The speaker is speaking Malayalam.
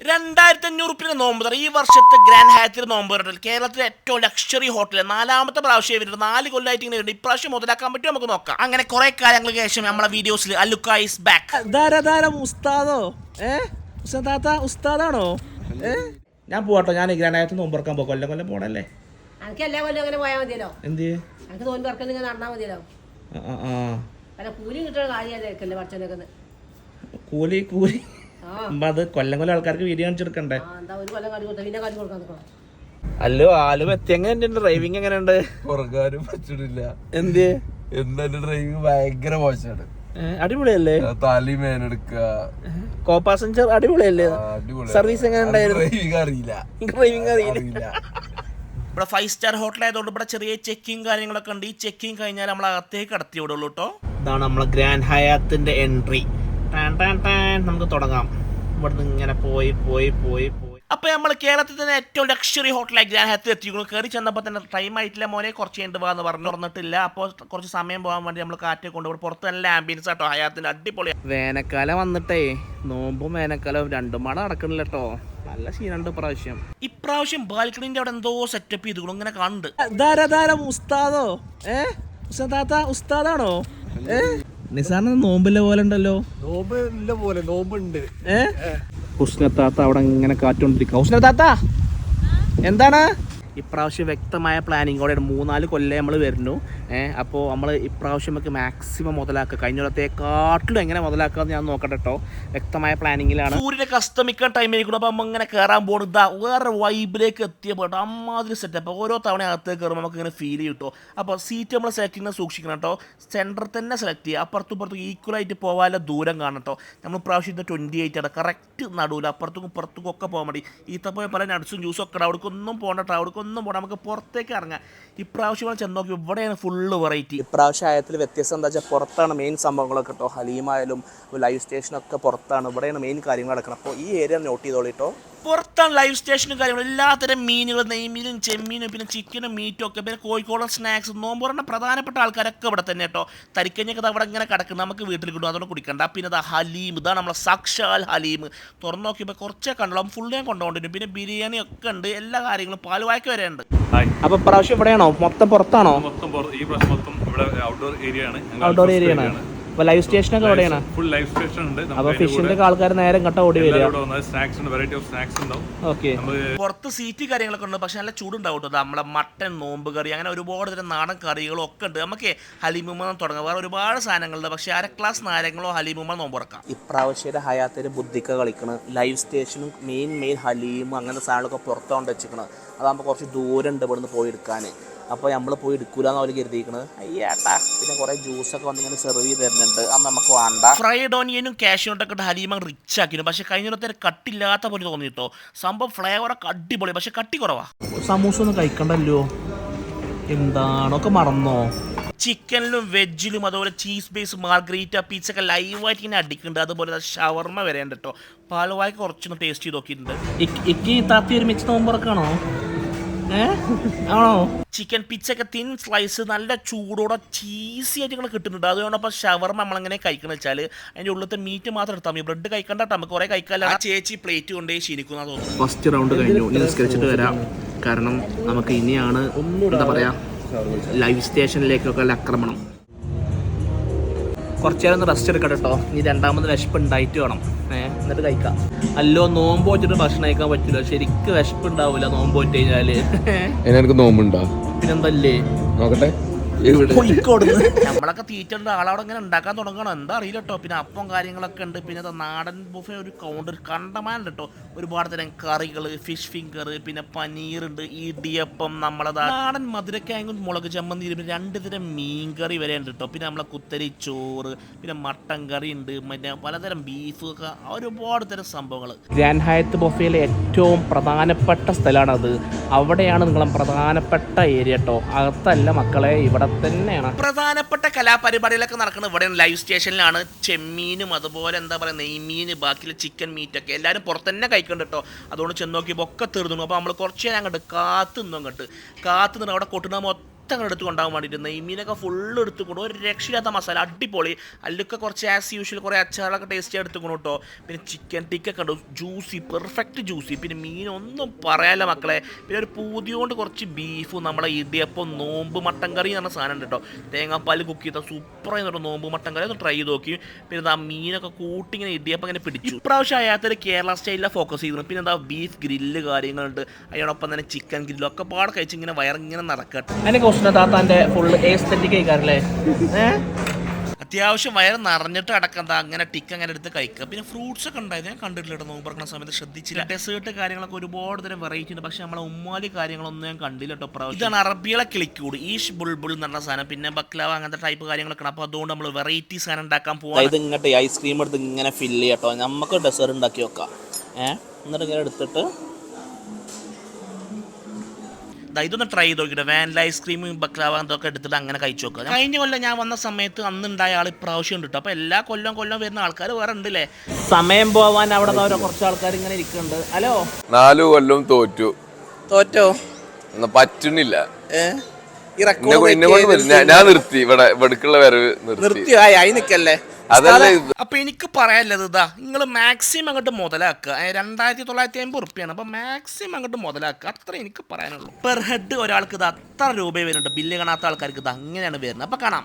രണ്ടായിരത്തി അഞ്ഞൂറ് റുപ്യയുടെ നോമ്പ് തറ ഈ വർഷത്തെ ഗ്രാൻഡ് ഹാത്തിൽ നോമ്പ് ഹോട്ടൽ കേരളത്തിലെ ഏറ്റവും ലക്ഷറി ഹോട്ടൽ നാലാമത്തെ പ്രാവശ്യം വരുന്നത് നാല് കൊല്ലമായിട്ട് ഇങ്ങനെ വരുന്നത് ഇപ്രാവശ്യം മുതലാക്കാൻ പറ്റും നമുക്ക് നോക്കാം. അങ്ങനെ കുറെ കാലങ്ങൾക്ക് ശേഷം നമ്മളെ വീഡിയോസിൽ അലുക്ക ഇസ് ബാക്ക് ഉസ്താദോ? ഉസ്താദാണോ? ഏ? ഞാൻ പോവാട്ടോ. ഞാൻ നോമ്പ് നോമ്പറക്കാൻ പോ കൊല്ലം കൊല്ലം പോണല്ലേ? എനിക്ക് എല്ലാ കൊല്ലം അങ്ങനെ പോയാൽ മതിയല്ലോ. എന്ത്? എനിക്ക് നടന്നാൽ മതിയല്ലോ. കൂലി കിട്ടുന്ന കാര്യമല്ലേ പഠിച്ചോണ്ടേക്കുന്നത് കൂലി കൂലി. അപ്പൊ അത് കൊല്ലം കൊല്ലം ആൾക്കാർക്ക് വീഡിയോ കാണിച്ചെടുക്കണ്ടേ? അല്ലോ ആലു എത്തി എങ്ങനെയുണ്ട് ഡ്രൈവിംഗ് എങ്ങനെയുണ്ട്? ഉറങ്ങാനും പറ്റില്ല എന്ത്? എന്താ ഡ്രൈവിംഗ് ഭയങ്കര മോശമാണ് അടിപൊളിയല്ലേ? തലി മേനെടുക്കുക കോ പാസഞ്ചർ അടിപൊളിയല്ലേ? സർവീസ് എങ്ങനെ ഉണ്ടായിരുന്നു? ഡ്രൈവിംഗ് അറിയില്ല. ഡ്രൈവിംഗ് അറിയില്ല. അറിയില്ല. ഇവിടെ ഫൈവ് സ്റ്റാർ ഹോട്ടൽ ആയതുകൊണ്ട് ഇവിടെ ചെറിയ ചെക്കിങ് കാര്യങ്ങളൊക്കെ ഉണ്ട്. ഈ ചെക്കിങ് കഴിഞ്ഞാൽ നമ്മൾ അകത്തേക്ക് കടത്തി വിടുള്ളൂ കേട്ടോ ഇതാണ് നമ്മളെ ഗ്രാൻഡ് ഹയാത്തിന്റെ എൻട്രി ടാൻ ടാൻ ടാൻ നമുക്ക് തുടങ്ങാം. ഇവിടുന്ന് ഇങ്ങനെ പോയി പോയി പോയി പോയി. അപ്പൊ നമ്മൾ കേരളത്തിൽ തന്നെ ഏറ്റവും ലക്ഷറി ഹോട്ടലായി ഗ്രാൻഡ് ഹാത്തിൽ എത്തിക്കുന്നു കയറി ചെന്നപ്പോൾ തന്നെ ടൈം ആയിട്ടില്ല മോനെ കുറച്ച് കഴിഞ്ഞിട്ട് പോകാന്ന് പറഞ്ഞു. തുറന്നിട്ടില്ല. അപ്പോൾ കുറച്ച് സമയം പോകാൻ വേണ്ടി നമ്മൾ കാറ്റ് കൊണ്ടുപോയി പുറത്ത് നല്ല ആംബിയൻസ് ആട്ടോ. ഹയാത്തിന്റെ അടിപൊളി വേനൽക്കാലം വന്നിട്ടേ നോമ്പും വേനൽക്കാലവും രണ്ടും പാടെ നടക്കണില്ല കേട്ടോ നല്ല സീനുണ്ട് ഇപ്രാവശ്യം. ഇപ്രാവശ്യം ബാൽക്കണിന്റെ അവിടെ എന്തോ സെറ്റപ്പ് ചെയ്തു ഇങ്ങനെ കാണുന്നുണ്ട് ധാരം ഉസ്താദോ? ഏ? ഉസ്താദാണോ? ഏ? നിസാറിന് നോമ്പില്ല പോലെ ഉണ്ടല്ലോ. നോമ്പ് ഇല്ല പോലെ നോമ്പുണ്ട്. ഏ? ഹുസ്നത്താത്ത അവിടെ ഇങ്ങനെ കാറ്റോണ്ടിരിക്കുക ഹുസ്നത്താത്ത! എന്താണ്? ഇപ്രാവശ്യം വ്യക്തമായ പ്ലാനിങ്ങോടെയാണ് മൂന്നാൽ കൊല്ലം നമ്മൾ വരുന്നു. അപ്പോൾ നമ്മൾ ഇപ്രാവശ്യം നമുക്ക് മാക്സിമം മുതലാക്കുക. കഴിഞ്ഞ കൊല്ലത്തെക്കാട്ടിലും എങ്ങനെ മുതലാക്കാമെന്ന് ഞാൻ നോക്കട്ടെ കേട്ടോ വ്യക്തമായ പ്ലാനിങ്ങിലാണ് സൂര്യനൊക്കെ അസ്തമിക്കാൻ ടൈം ആയിരിക്കണം നമ്മ ഇങ്ങനെ കയറാൻ പോകുന്നത് ഇതാ വേറെ വൈബിലേക്ക് എത്തിയ പോട്ടോ അമ്മാതിരി സെറ്റപ്പ് ഓരോ തവണ അകത്തേക്ക് കയറുമ്പോൾ നമുക്ക് ഇങ്ങനെ ഫീൽ ചെയ്യും കേട്ടോ അപ്പോൾ സീറ്റ് നമ്മൾ സെലക്ട് ചെയ്യുന്നത് സൂക്ഷിക്കണം കേട്ടോ സെന്റർ തന്നെ സെലക്ട് ചെയ്യുക. അപ്പുറത്തും ഇപ്പുറത്തും ഈക്വലായിട്ട് പോകാനുള്ള ദൂരം കാണണം കേട്ടോ നമ്മൾ പ്രാവശ്യം ഇത് ട്വന്റി എയ്റ്റ് ആണ്. കറക്റ്റ് നടുവിൽ അപ്പുറത്തും ഇപ്പുറത്തും ഒക്കെ പോകാൻ മതി ഈത്തപ്പോയ പല നട്സും ജ്യൂസും ഒക്കെ അവിടേക്കൊന്നും പോകണ്ട കേട്ടോ അവിടേക്ക് ഒന്നും പോകണം നമുക്ക് പുറത്തേക്ക് ഇറങ്ങാം. ഇപ്രാവശ്യം നമ്മൾ ചെന്ന് നോക്കി ഇവിടെയാണ് ഫുള്ള് വെറൈറ്റി ഇപ്രാവശ്യം ആയത്തിൽ വ്യത്യസ്തം എന്താ വെച്ചാൽ പുറത്താണ് മെയിൻ സംഭവങ്ങളൊക്കെ കേട്ടോ ഹലീമായാലും ലൈവ് സ്റ്റേഷനൊക്കെ പുറത്താണ്. ഇവിടെയാണ് മെയിൻ കാര്യങ്ങൾ നടക്കുന്നത് അപ്പോൾ ഈ ഏരിയ നോട്ട് ചെയ്തോളൂ കേട്ടോ പുറത്താണ് ലൈവ് സ്റ്റേഷനും കാര്യങ്ങളും. എല്ലാത്തരം മീനുകൾ നെയ്മീനും ചെമ്മീനും പിന്നെ ചിക്കനും മീറ്റും ഒക്കെ പിന്നെ കോഴിക്കോടൻ സ്നാക്സ് നോമ്പ് പറഞ്ഞ പ്രധാനപ്പെട്ട ആൾക്കാരൊക്കെ ഇവിടെ തന്നെ കേട്ടോ. തരിക്കഞ്ഞൊക്കെ അവിടെ ഇങ്ങനെ കിടക്കും നമുക്ക് വീട്ടിൽ കിട്ടും. അതുകൊണ്ട് കുടിക്കണ്ട. പിന്നെ ഇതാ ഹലീം. ഇതാണ് നമ്മളെ സാക്ഷാൽ ഹലീം. തുറന്നു നോക്കിയപ്പോൾ കുറച്ചേ കണ്ടോളും ഫുൾ ഞാൻ കൊണ്ടുപോകുന്നുണ്ട്. പിന്നെ ബിരിയാണി ഒക്കെ ഉണ്ട്. എല്ലാ കാര്യങ്ങളും പാലുവായ്ക്ക് വരെ ഉണ്ട്. അപ്പൊ പ്രാവശ്യം ഇവിടെയാണോ മൊത്തം പുറത്താണോ? മൊത്തം ഈ പ്രാവശ്യം മൊത്തം ഇവിടെ ഔട്ട്ഡോർ ഏരിയ ആണ്. ഔട്ട്ഡോർ ഏരിയ ആണ്. അപ്പോൾ ലൈവ് സ്റ്റേഷനൊക്കെ എവിടെയാണ്? ഫുൾ ലൈഫ് സ്റ്റേഷൻ ഉണ്ട്. അപ്പോൾ കൂടെ ആൾക്കാർ നേരെ ഇങ്ങോട്ട് ഓടി വരിക. സ്നാക്സ് ഉണ്ട് വെറൈറ്റി ഓഫ് സ്നാക്സ് ഉണ്ടാവും. ഓക്കെ പുറത്ത് സീറ്റ് കാര്യങ്ങളൊക്കെ ഉണ്ട് പക്ഷെ നല്ല ചൂടുണ്ടാവും കേട്ടോ. നമ്മളെ മട്ടൻ നോമ്പ് കറി അങ്ങനെ ഒരുപാട് തരം നാടൻ കറികളും ഒക്കെ ഉണ്ട്. നമുക്ക് ഹലിമുമ്മ തുടങ്ങാം. വേറെ ഒരുപാട് സാധനങ്ങളുണ്ട് പക്ഷെ അര ക്ലാസ് നാരങ്ങളോ ഹലിമുമ്മ നോമ്പ് തുറക്കാം. ഇപ്രാവശ്യത്തെ ഹയാത്തിന് ബുദ്ധിക്ക കളിക്കണം. ലൈവ് സ്റ്റേഷനും മെയിൻ മെയിൻ ഹലീമും അങ്ങനത്തെ സാധനങ്ങളൊക്കെ പുറത്തോണ്ട് വെച്ചിരിക്കണം അതാകുമ്പോൾ കുറച്ച് ദൂരം ഉണ്ട് ഇവിടുന്ന് പോയി എടുക്കാൻ അപ്പോൾ നമ്മൾ പോയി എടുക്കൂലെന്ന് അവർ കരുതിയിരിക്കുന്നത് അയ്യാട്ടാ പിന്നെ കുറേ ജ്യൂസൊക്കെ വന്നിങ്ങനെ സെർവ് ചെയ്ത് തരുന്നുണ്ട്. അത് നമുക്ക് വേണ്ട. ഫ്രൈഡ് ഓനിയനും കാഷ്യൂട്ടൊക്കെ ഇട്ട് ഹലീമ റിച്ച് ആക്കിയിരുന്നു. പക്ഷെ കഴിഞ്ഞ നേരത്തെ കട്ടില്ലാത്ത പോലെ തോന്നി കേട്ടോ. സംഭവം ഫ്ലേവറൊക്കെ അടിപൊളി പക്ഷെ കട്ടി കുറവാ. സമൂസ ഒന്നും കഴിക്കണ്ടല്ലോ? എന്താണൊക്കെ മറന്നോ? ചിക്കനിലും വെജിലും അതുപോലെ ചീസ് ബേസ് മാർഗ്രീറ്റ പീച്ച ഒക്കെ ലൈവായിട്ട് ഇങ്ങനെ അടിക്കുന്നുണ്ട്. അതുപോലെ ഷവർമ്മ വരെയുണ്ട് കേട്ടോ. പാലവായ്ക്ക് കുറച്ചൊന്ന് ടേസ്റ്റ് ചെയ്ത് നോക്കിയിട്ടുണ്ട്. ഇക്കി താത്തി ഒരു മിക്സ് നോമ്പറക്കാണോ ആണോ? ചിക്കൻ പിച്ചൊക്കെ തിൻ സ്ലൈസ് നല്ല ചൂടോടെ ചീസി ആയിട്ട് ഇങ്ങനെ കിട്ടുന്നുണ്ട്. അതുകൊണ്ടപ്പോൾ ഷവർമ്മ നമ്മളെങ്ങനെ കഴിക്കണം വെച്ചാൽ അതിന്റെ ഉള്ളിലത്തെ മീറ്റ് മാത്രം എടുത്താൽ മതി. ബ്രെഡ് കഴിക്കണ്ട കേട്ടോ. നമുക്ക് കുറേ കഴിക്കാല്ല ആ ചേച്ചി പ്ലേറ്റ് കൊണ്ടേ ശീലിക്കുന്ന തോന്നുന്നു. ഫസ്റ്റ് റൗണ്ട് കഴിഞ്ഞു. ഇനി നിസ്കരിച്ചിട്ട് വരാം. കാരണം നമുക്ക് ഇനിയാണ് എന്താ പറയാ ലൈവ് സ്റ്റേഷനിലേക്കൊക്കെ ആക്രമണം. കുറച്ചു നേരം ഒന്ന് റെസ്റ്റ് എടുക്കട്ടെ കേട്ടോ. ഇനി രണ്ടാമത് വിശപ്പ് ഉണ്ടായിട്ട് വേണം. ഏഹ് എന്നിട്ട് കഴിക്കാം. അല്ലോ നോമ്പ് വെച്ചിട്ട് ഭക്ഷണം കഴിക്കാൻ പറ്റില്ല. ശരിക്കും വിശപ്പ് ഉണ്ടാവില്ല നോമ്പ് വെച്ച് കഴിഞ്ഞാൽ. എനിക്ക് നോമ്പുണ്ടോ. പിന്നെന്തല്ലേ? നോക്കട്ടെ. നമ്മളൊക്കെ തീറ്റണ്ട് ആളവിടെ ഇങ്ങനെ ഉണ്ടാക്കാൻ തുടങ്ങണം. എന്താ അറിയില്ല കേട്ടോ പിന്നെ അപ്പം കാര്യങ്ങളൊക്കെ ഉണ്ട്. പിന്നെ നാടൻ ബുഫേ ഒരു കൗണ്ടർ കണ്ടമാനുണ്ട് കേട്ടോ ഒരുപാട് തരം കറികൾ ഫിഷ് ഫിംഗർ പിന്നെ പനീറുണ്ട് ഇടിയപ്പം നമ്മളതാ നാടൻ മധുരക്കായും മുളക് ചമ്മന്തി പിന്നെ രണ്ട് തരം മീൻ കറി വരെ ഉണ്ട് കേട്ടോ പിന്നെ നമ്മളെ കുത്തരി ചോറ് പിന്നെ മട്ടൻ കറി ഉണ്ട് പിന്നെ പലതരം ബീഫ് ഒക്കെ ഒരുപാട് തരം സംഭവങ്ങൾ ഗ്രാൻഡ് ഹയത്ത് ബൊഫയിലെ ഏറ്റവും പ്രധാനപ്പെട്ട സ്ഥലമാണത്. അവിടെയാണ് നിങ്ങളെ പ്രധാനപ്പെട്ട ഏരിയ കേട്ടോ അകത്തല്ല മക്കളെ ഇവിടെ തന്നെയാണ് പ്രധാനപ്പെട്ട കലാപരിപാടികളൊക്കെ നടക്കുന്നത് ഇവിടെ ലൈവ് സ്റ്റേഷനിലാണ് ചെമ്മീനും അതുപോലെ എന്താ പറയുക നെയ്മീൻ ബാക്കിയുള്ള ചിക്കൻ മീറ്റൊക്കെ എല്ലാവരും പുറത്ത് തന്നെ കഴിക്കുന്നുണ്ട് കേട്ടോ അതുകൊണ്ട് ചെന്ന് നോക്കിയപ്പോൾ ഒക്കെ തീർന്നു. അപ്പോൾ നമ്മൾ കുറച്ച് നേരം അങ്ങോട്ട് കാത്തു നിന്നു അങ്ങോട്ട് അവിടെ കൊട്ടുന്ന മൊത്തം മൊത്തം എടുത്ത് കൊണ്ടാകാൻ വേണ്ടിയിട്ട് നെയ്മീനൊക്കെ ഫുള്ള് എടുത്തുകൊണ്ട് ഒരു രക്ഷയില്ലാത്ത മസാല അടിപൊളി. അല്ലൊക്കെ കുറച്ച് ആസ് യൂഷ്വൽ കുറേ അച്ചാറൊക്കെ ടേസ്റ്റ് എടുത്തുകൊണ്ട് കേട്ടോ പിന്നെ ചിക്കൻ ടിക്കൊക്കെ ഉണ്ട് ജ്യൂസി പെർഫെക്റ്റ് ജ്യൂസി പിന്നെ മീൻ ഒന്നും പറയാല്ല മക്കളെ. പിന്നെ ഒരു പൂതി കൊണ്ട് കുറച്ച് ബീഫും നമ്മളെ ഇടിയപ്പം നോമ്പ് മട്ടൻ കറി എന്ന് പറഞ്ഞ സാധനം ഉണ്ട് കേട്ടോ തേങ്ങാപ്പാൽ കുക്ക് ചെയ്ത സൂപ്പറായി പറഞ്ഞ നോമ്പ് മട്ടൻ കറി. ഒന്ന് ട്രൈ ചെയ്ത് നോക്കി. പിന്നെ എന്താ മീനൊക്കെ കൂട്ടി ഇങ്ങനെ ഇടിയപ്പം ഇങ്ങനെ പിടിച്ചു. ഇപ്രാവശ്യം അയാത്തൊരു കേരള സ്റ്റൈലിലാണ് ഫോക്കസ് ചെയ്തിരുന്നു പിന്നെ എന്താ ബീഫ് ഗ്രില്ല് കാര്യങ്ങളുണ്ട്. അതിനോടൊപ്പം തന്നെ ചിക്കൻ ഗ്രില്ലും ഒക്കെ പാടെ കഴിച്ച് ഇങ്ങനെ വയറിങ്ങനെ നടക്കട്ടെ അതിന്റെ കൗസ്ന താത്താന്റെ ഫുൾ എസ്തെറ്റിക് കഴിക്കാറില്ലേ ഏഹ് അത്യാവശ്യം വയറ് നിറഞ്ഞിട്ട് അടക്കം അങ്ങനെ ടിക്ക് അങ്ങനെ എടുത്ത് കഴിക്കുക. പിന്നെ ഫ്രൂട്ട്സ് ഒക്കെ ഉണ്ടായത് ഞാൻ കണ്ടിട്ടില്ല കേട്ടോ നോമ്പ് തുറക്കുന്ന സമയത്ത് ശ്രദ്ധിച്ചില്ല. ഡെസേർട്ട് കാര്യങ്ങളൊക്കെ ഒരുപാട് തരം വെറൈറ്റി ഉണ്ട് പക്ഷെ നമ്മളെ ഉമ്മാലി കാര്യങ്ങളൊന്നും ഞാൻ കണ്ടില്ല കേട്ടോ പ്രാവശ്യം ഇതാണ് അറബികളെ കിളിക്കൂട്. ഈഷ് ബുൾബുൾ എന്ന് പറഞ്ഞ സാധനം പിന്നെ ബക്ലാവ അങ്ങനത്തെ ടൈപ്പ് കാര്യങ്ങളൊക്കെ അപ്പോൾ അതുകൊണ്ട് നമ്മൾ വെറൈറ്റി സാധനം ഉണ്ടാക്കാൻ പോകാം ഇത് ഇങ്ങോട്ട് ഐസ്ക്രീം എടുത്ത് ഇങ്ങനെ ഫില്ല് ചെയ്യട്ടോ നമുക്ക് ഡെസേർട്ട് ഉണ്ടാക്കി വെക്കാം. ഏഹ് എന്നിട്ട് ഇങ്ങനെ എടുത്തിട്ട് ഇതൊന്ന് ട്രൈ ചെയ്ത് നോക്കിയിട്ട് വാനില ഐസ്ക്രീമും ബക്ലാവ എന്തൊക്കെ എടുത്തിട്ട് അങ്ങനെ കഴിച്ചു നോക്കുക കഴിഞ്ഞ കൊല്ലം ഞാൻ വന്ന സമയത്ത് അന്ന് ഉണ്ടായ ആൾ ഇപ്രാവശ്യം ഉണ്ട് കേട്ടോ അപ്പോൾ എല്ലാ കൊല്ലം കൊല്ലം വരുന്ന ആൾക്കാർ വേറെ ഉണ്ടല്ലേ സമയം പോവാൻ അവിടെ കുറച്ച് ആൾക്കാർ ഇങ്ങനെ ഇരിക്കുന്നുണ്ട്. ഹലോ? നാലു കൊല്ലം തോറ്റു. തോറ്റോ? പറ്റുന്നില്ല. ഏഹ് ഈ റെക്കോർഡ്. ഞാൻ- നിർത്തി. ഇവിടെ ഇവിടേക്കുള്ള വരവ് നിർത്തി. നിർത്തി. ആയി നിക്കല്ലേ? അതല്ല. അപ്പോൾ എനിക്ക് പറയാനുള്ളത് ഇതാ നിങ്ങൾ മാക്സിമം അങ്ങോട്ട് മുതലാക്കുക. രണ്ടായിരത്തി തൊള്ളായിരത്തി അമ്പത് റുപ്യാണ് അപ്പൊ മാക്സിമം അങ്ങോട്ട് മുതലാക്കുക. അത്ര എനിക്ക് പറയാനുള്ളൂ. പെർ ഹെഡ് ഒരാൾക്ക് ഇത് അത്ര രൂപ വരുന്നുണ്ട്. ബില്ല് കാണാത്ത ആൾക്കാർക്ക് ഇത് അങ്ങനെയാണ് വരുന്നത്. അപ്പൊ കാണാം.